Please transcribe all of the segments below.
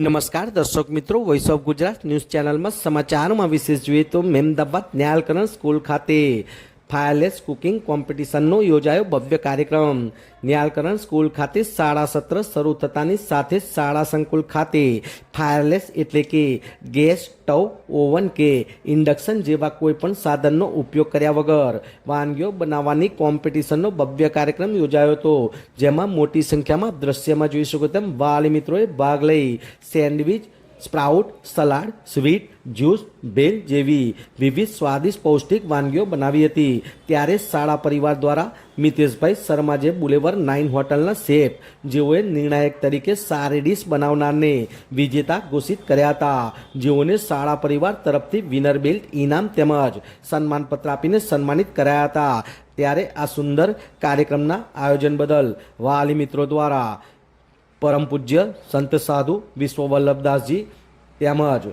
નમસ્કાર, દર્શક મિત્રો વોઇસ ઓફ ગુજરાત ન્યૂઝ ચેનલમાં સમાચારમાં વિશેષ જોઈએ તો મહેમદાબાદ ન્યાલકરણ સ્કૂલ ખાતે ફાયરલેસ કુકિંગ કોમ્પિટિશનનો યોજાયો ભવ્ય કાર્યક્રમ. ન્યાલકરણ સ્કૂલ ખાતે શાળા સત્ર શરૂ થતાની સાથે શાળા સંકુલ ખાતે. ફાયરલેસ એટલે કે ગેસ, સ્ટવ, ઓવન કે ઇન્ડક્શન જેવા કોઈપણ સાધનનો ઉપયોગ કર્યા વગર. વાનગીઓ બનાવવાની કોમ્પિટિશનનો ભવ્ય કાર્યક્રમ યોજાયો હતો. જેમાં મોટી સંખ્યામાં દ્રશ્યમાં જોઈ શકો તેમ વાલી મિત્રોએ ભાગ લઈ sandwich sprout, salad, sweet, juice bhel જેવી વિવિધ સ્વાદિષ્ટ પૌષ્ટિક વાનગીઓ બનાવી હતી. ત્યારે શાળા પરિવાર દ્વારા મિતેશભાઈ શર્મા જે બુલેવર નાઇન હોટલના શેફ, જેઓએ નિર્ણાયક તરીકે સારી ડીશ બનાવનારને વિજેતા ઘોષિત કર્યા હતા. જેઓને શાળા પરિવાર તરફથી વિનર બેલ્ટ ઇનામ તેમજ સન્માનપત્ર આપીને સન્માનિત કરાયા હતા. ત્યારે આ સુંદર કાર્યક્રમના આયોજન બદલ વાલી મિત્રો દ્વારા પરમ પૂજ્ય સંત સાધુ વિશ્વ વલ્લભદાસજી તેમજ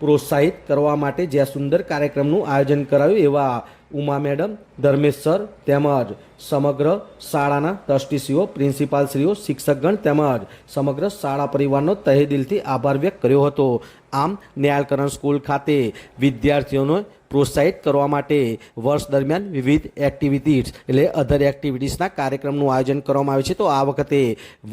પ્રોત્સાહિત કરવા માટે જે સુંદર કાર્યક્રમનું આયોજન કરાયું એવા ઉમા મેડમ, ધર્મેશ સર તેમજ સમગ્ર શાળાના ટ્રસ્ટીશ્રીઓ પ્રિન્સિપાલશ્રીઓ, શિક્ષકગણ તેમજ સમગ્ર શાળા પરિવારનો તહે દિલથી આભાર વ્યક્ત કર્યો હતો. આમ ન્યાલકરણ સ્કૂલ ખાતે વિદ્યાર્થીઓને પ્રોત્સાહિત કરવા માટે વર્ષ દરમિયાન વિવિધ એક્ટિવિટીઝ એટલે અધર એક્ટિવિટીઝના કાર્યક્રમનું આયોજન કરવામાં આવે છે. તો આ વખતે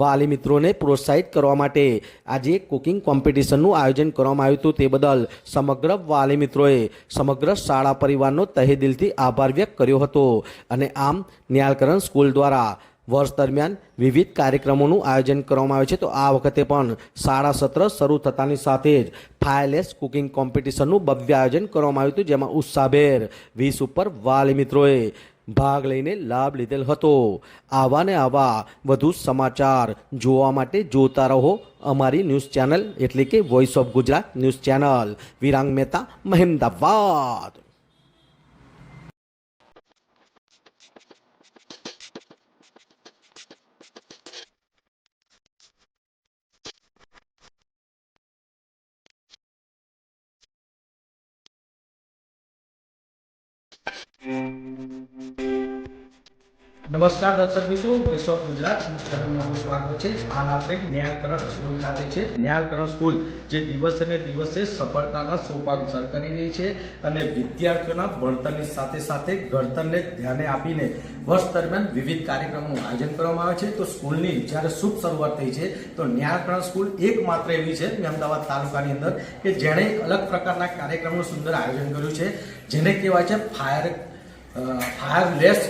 વાલી મિત્રોને પ્રોત્સાહિત કરવા માટે આજે કુકિંગ કોમ્પિટિશનનું આયોજન કરવામાં આવ્યું હતું. તે બદલ સમગ્ર વાલી મિત્રોએ સમગ્ર શાળા પરિવારનો તહે દિલથી આભાર વ્યક્ત કર્યો હતો. અને આમ ન્યાલકરણ સ્કૂલ દ્વારા વર્ષ દરમિયાન વિવિધ કાર્યક્રમોનું આયોજન કરવામાં આવે છે. તો આ વખતે પણ શાળા સત્ર શરૂ થતાની સાથે જ ફાયરલેસ કુકિંગ કોમ્પિટિશનનું ભવ્ય આયોજન કરવામાં આવ્યું હતું, જેમાં ઉત્સાહભેર વીસ ઉપર વાલી મિત્રોએ ભાગ લઈને લાભ લીધેલ હતો. આવા ને આવા વધુ સમાચાર જોવા માટે જોતા રહો અમારી ન્યૂઝ ચેનલ, એટલે કે voice of Gujarat news channel. Virang Mehta Mehmedabad Mm. નમસ્કાર દર્શક મિત્રો વિશ્વ ગુજરાત. ચેનલમાં સ્વાગત છે. હાલ આપણે ન્યાયકરણ સ્કૂલ ખાતે છે. ન્યાયકરણ સ્કૂલ જે દિવસે ને દિવસે સફળતાના સોપાન સર કરી રહી છે અને વિદ્યાર્થીઓના ભણતરની સાથે સાથે ઘડતરને ધ્યાને આપીને વર્ષ દરમિયાન વિવિધ કાર્યક્રમોનું આયોજન કરવામાં આવે છે. તો સ્કૂલની જ્યારે શુભ શરૂઆત થઈ છે, તો ન્યાયકરણ સ્કૂલ એકમાત્ર એવી છે અમદાવાદ તાલુકાની અંદર કે જેણે એક અલગ પ્રકારના કાર્યક્રમનું સુંદર આયોજન કર્યું છે. જેને કહેવાય છે ફાયર ફાયરલેસ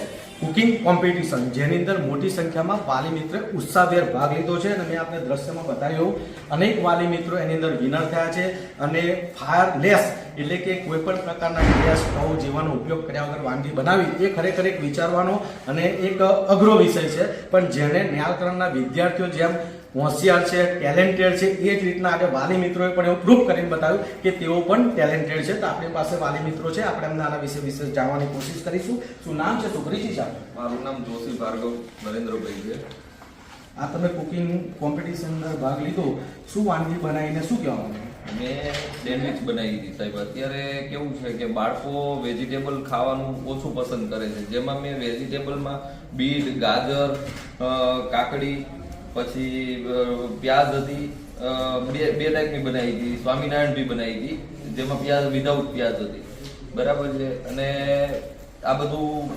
કુકિંગ કોમ્પિટિશન, જેની અંદર મોટી સંખ્યામાં વાલી મિત્ર ઉત્સાહભેર ભાગ લીધો છે અને મેં આપને દ્રશ્યમાં બતાવ્યું અનેક વાલી મિત્રો એની અંદર વિનર થયા છે અને ફાયરલેસ એટલે કે કોઈ પણ પ્રકારના ગેસ સ્ટવ જેવાનો ઉપયોગ કર્યા વગર વાનગી બનાવી એ ખરેખર એક વિચારવાનો અને એક અઘરો વિષય છે. પણ જેને ન્યાયકરણના વિદ્યાર્થીઓ જેમ હોશિયાર છે ટેલેન્ટેડ છે એ જ રીતના આજે વાલી મિત્રોએ પણ એવું પ્રૂફ કરીને બતાવ્યું કે તેઓ પણ ટેલેન્ટેડ છે. તો આપણી પાસે વાલી મિત્રો છે આપણે એમને આના વિશે વિશેષ જાણવાની કોશિશ કરીશું. શું નામ છે સુગ્રીજી સાહેબ? મારું નામ જોશી ભાર્ગવ નરેન્દ્રભાઈ છે. આ તમે કુકિંગ કોમ્પિટિશન અંદર ભાગ લીધો. શું વાનગી બનાવીને શું કહેવા માંગો મેં સેન્ડવિચ બનાવી હતી સાહેબ. અત્યારે કેવું છે કે બાળકો વેજીટેબલ ખાવાનું ઓછું પસંદ કરે છે. જેમાં મેં વેજીટેબલમાં બીટ ગાજર કાકડી પછી પ્યાઝ હતી બે બે ટાઈપની બનાવી હતી. સ્વામિનારાયણ બી બનાવી હતી, જેમાં પ્યાજ વિધાઉટ પ્યાજ હતી. બરાબર છે? અને આ બધું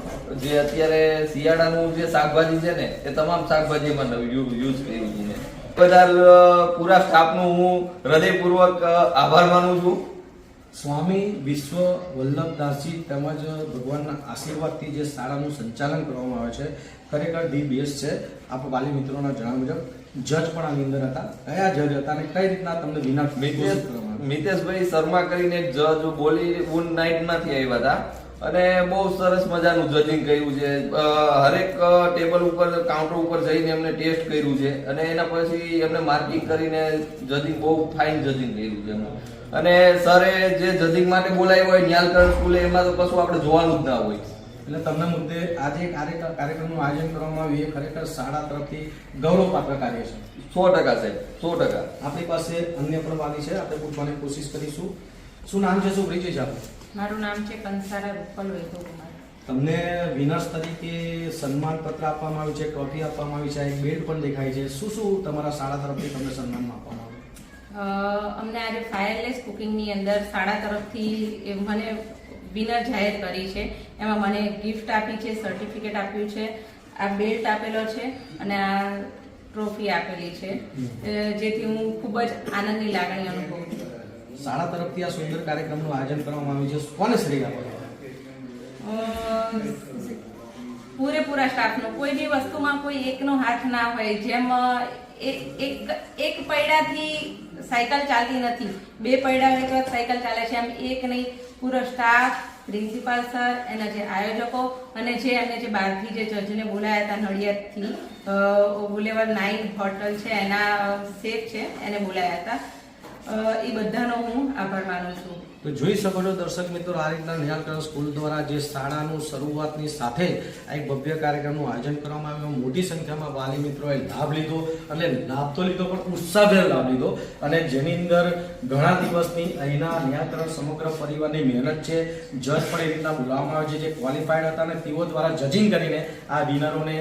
જે અત્યારે શિયાળાનું જે શાકભાજી છે ને, એ તમામ શાકભાજીમાં યુઝ કર્યું છે. બધા પૂરા સ્ટાફનું હું હૃદયપૂર્વક આભાર માનું છું. સ્વામી વિશ્વ વલ્લભદાસજી તેમજ ભગવાનના આશીર્વાદથી જે શાળાનું સંચાલન કરવામાં આવે છે ખરેખર ધી બેસ્ટ છે. આપ વાલી મિત્રોના જણાવ્યા મુજબ જજ પણ આની અંદર હતા. કયા જજ હતા અને કઈ રીતના તમને વિના મિતેશ મિતેશભાઈ શર્મા કરીને એક બોલી બોલીવુડ નાઇટમાંથી આવ્યા હતા. અને બહુ સરસ મજાનું જજિંગ કર્યું છે. હરેક ટેબલ ઉપર કાઉન્ટર ઉપર જઈને એમને ટેસ્ટ કર્યું છે. અને એના પછી એમને માર્કિંગ કરીને જજિંગ બહુ ફાઇન જજિંગ કર્યું છે એમનું. અને સરે જે જજિંગ માટે બોલાવ્યું હોય ન્યાલકરણ સ્કૂલે એમાં તો કશું આપણે જોવાનું જ ના હોય. એટલે તમને મુદ્દે આજે કાર્ય કાર્યક્રમનું આયોજન કરવામાં આવ્યું. એ ખરેખર શાળા તરફથી ગૌરવપાત્ર કાર્ય છે. સો ટકા સાહેબ સો ટકા. આપણી પાસે અન્ય પણ વાલી છે. આપણે પૂછવાની કોશિશ કરીશું. શું નામ છે? શું પરિચય છે આપનું? મારું નામ છે કંસારા રૂપલ વૈભવકુમાર. તમને વિનર્સ તરીકે સન્માન પત્ર આપવામાં આવ્યું છે ટ્રોફી આપવામાં આવી છે એક બેલ્ટ પણ દેખાય છે. શું શું તમારા શાળા તરફથી તમને સન્માનમાં આપવામાં આવ્યું? અમને આજે ફાયરલેસ કુકિંગની અંદર શાળા તરફથી મને વિનર જાહેર કરી છે. એમાં મને ગિફ્ટ આપી છે સર્ટિફિકેટ આપ્યું છે આ બેલ્ટ આપેલો છે અને આ ટ્રોફી આપેલી છે. જેથી હું ખૂબ જ આનંદની લાગણી અનુભવું છું. શાળા તરફથી આ સુંદર કાર્યક્રમનું આયોજન કરવામાં આવ્યું છે. કોને શ્રેય આપો પૂરેપૂરા સ્ટાફનો. કોઈ બી વસ્તુમાં કોઈ એકનો હાથ ના હોય, જેમ એક એક પૈડાથી સાયકલ ચાલતી નથી. બે પૈડા હોય તો સાયકલ ચાલે છે. એમ એક નહીં, પૂરો સ્ટાફ, પ્રિન્સિપાલ સર, એના જે આયોજકો અને જે એમને જે બહારથી જે જજને બોલાયા હતા નડિયાદથી ગુલેવર નાઇન હોટલ છે, એના સેફ છે, એને બોલાયા હતા. એ બધાનો હું આભાર માનું છું. તો જોઈ શકો છો દર્શક મિત્રો, આ રીતના નિહાલકરણ સ્કૂલ દ્વારા જે શાળાનું શરૂઆતની સાથે આ એક ભવ્ય કાર્યક્રમનું આયોજન કરવામાં આવ્યું. મોટી સંખ્યામાં વાલી મિત્રોએ લાભ લીધો અને લાભ તો લીધો, પણ ઉત્સાહભેર લાભ લીધો. અને જેની અંદર ઘણા દિવસની અહીંના નિયાત્રણ સમગ્ર પરિવારની મહેનત છે, જજ પણ એ રીતના બોલાવવામાં આવે છે. જે ક્વોલિફાઈડ હતા અને તેઓ દ્વારા જજિંગ કરીને આ વિનરોને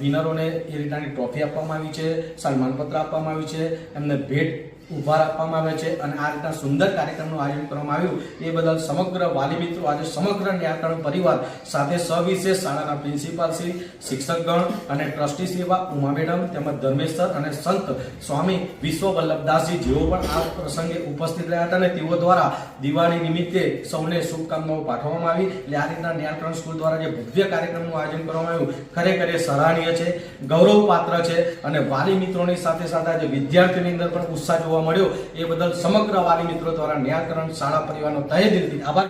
વિનરોને એ રીતનાની ટ્રોફી આપવામાં આવી છે, સન્માનપત્ર આપવામાં આવ્યું છે. એમને ભેટ ઉપહાર આપવામાં આવે છે અને આ રીતના સુંદર કાર્યક્રમનું આયોજન કરવામાં આવ્યું. એ બદલ સમગ્ર વાલી મિત્રો આજે સમગ્ર ન્યાકરણ પરિવાર સાથે સવિશેષ શાળાના પ્રિન્સિપાલ શ્રી, શિક્ષકગણ અને ટ્રસ્ટી એવા ઉમા મેડમ તેમજ ધર્મેશ અને સંત સ્વામી વિશ્વ વલ્લભદાસજી જેઓ પણ આ પ્રસંગે ઉપસ્થિત રહ્યા હતા અને તેઓ દ્વારા દિવાળી નિમિત્તે સૌને શુભકામનાઓ પાઠવવામાં આવી. એટલે આ રીતના ન્યાકરણ સ્કૂલ દ્વારા જે ભવ્ય કાર્યક્રમનું આયોજન કરવામાં આવ્યું, ખરેખર એ સરાહનીય છે, ગૌરવપાત્ર છે અને વાલી મિત્રોની સાથે સાથે આજે વિદ્યાર્થીઓની અંદર પણ ઉત્સાહ જોવા મળ્યો. એ બદલ સમગ્ર વાલી મિત્રો દ્વારા નિરાકરણ શાળા પરિવારનો તહે દિલથી આભાર.